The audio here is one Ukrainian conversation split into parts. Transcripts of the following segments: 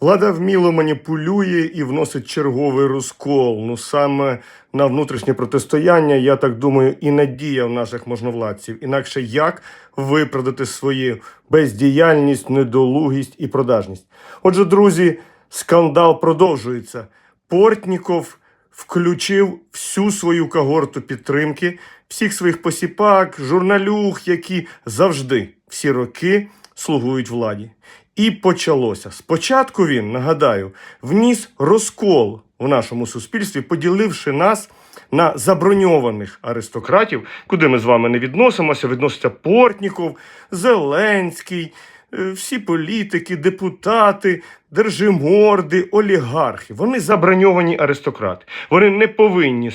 Влада вміло маніпулює і вносить черговий розкол. Ну саме на внутрішнє протистояння, я так думаю, і надія в наших можновладців. Інакше як виправдати свою бездіяльність, недолугість і продажність. Отже, друзі, скандал продовжується. Портніков включив всю свою когорту підтримки, всіх своїх посіпак, журналюг, які завжди всі роки слугують владі. І почалося. Спочатку він, нагадаю, вніс розкол в нашому суспільстві, поділивши нас на заброньованих аристократів, куди ми з вами не відносимося. Відноситься Портніков, Зеленський, е, всі політики, депутати, держиморди, олігархи. Вони заброньовані аристократи. Вони не повинні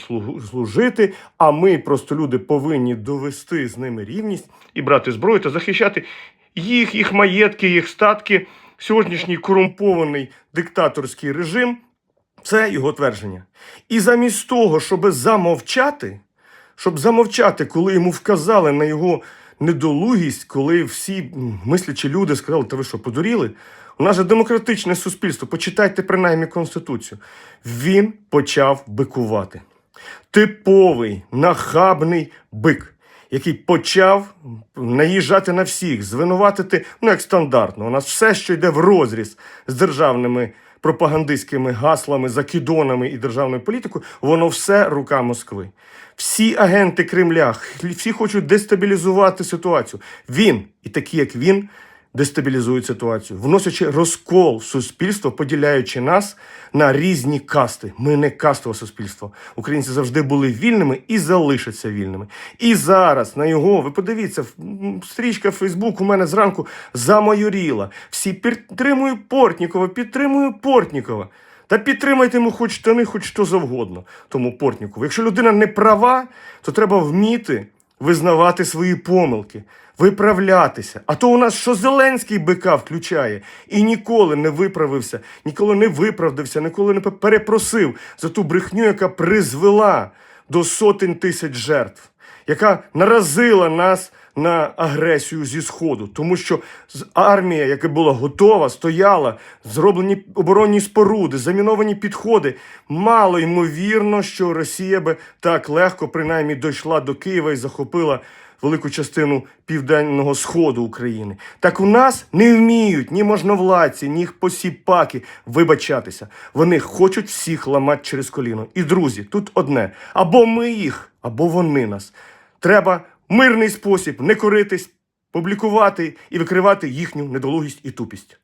служити, а ми, просто люди, повинні довести з ними рівність і брати зброю та захищати їх, їх маєтки, їх статки. Сьогоднішній корумпований диктаторський режим це його твердження. І замість того, щоб замовчати, щоб замовчати, коли йому вказали на його недолугість, коли всі мислячі люди сказали, та ви що, подуріли? У нас же демократичне суспільство, почитайте принаймні Конституцію. Він почав бикувати. Типовий, нахабний бик, який почав наїжджати на всіх, звинуватити, ну як стандартно. У нас все, що йде в розріз з державними пропагандистськими гаслами, закидонами і державною політикою, воно все рука Москви. Всі агенти Кремля, всі хочуть дестабілізувати ситуацію. Він і такі, як він, дестабілізують ситуацію, вносячи розкол в суспільство, поділяючи нас на різні касти. Ми не кастове суспільство. Українці завжди були вільними і залишаться вільними. І зараз на його, ви подивіться, стрічка Фейсбук у мене зранку замайоріла. Всі підтримую Портнікова, підтримую Портнікова. Та підтримайте йому хоч штани, хоч що завгодно, тому Портнікову. Якщо людина не права, то треба вміти визнавати свої помилки, виправлятися. А то у нас що Зеленський бика включає і ніколи не виправився, ніколи не виправдався, ніколи не перепросив за ту брехню, яка призвела до сотень тисяч жертв, яка наразила нас на агресію зі сходу, тому що армія, яка була готова, стояла, зроблені оборонні споруди, заміновані підходи. Мало ймовірно, що Росія би так легко, принаймні, дійшла до Києва і захопила велику частину південного сходу України. Так у нас не вміють ні можновладці, ні посіпаки вибачатися. Вони хочуть всіх ламати через коліно. І друзі, тут одне: або ми їх, або вони нас. Треба мирний спосіб не коритись, публікувати і викривати їхню недолугість і тупість.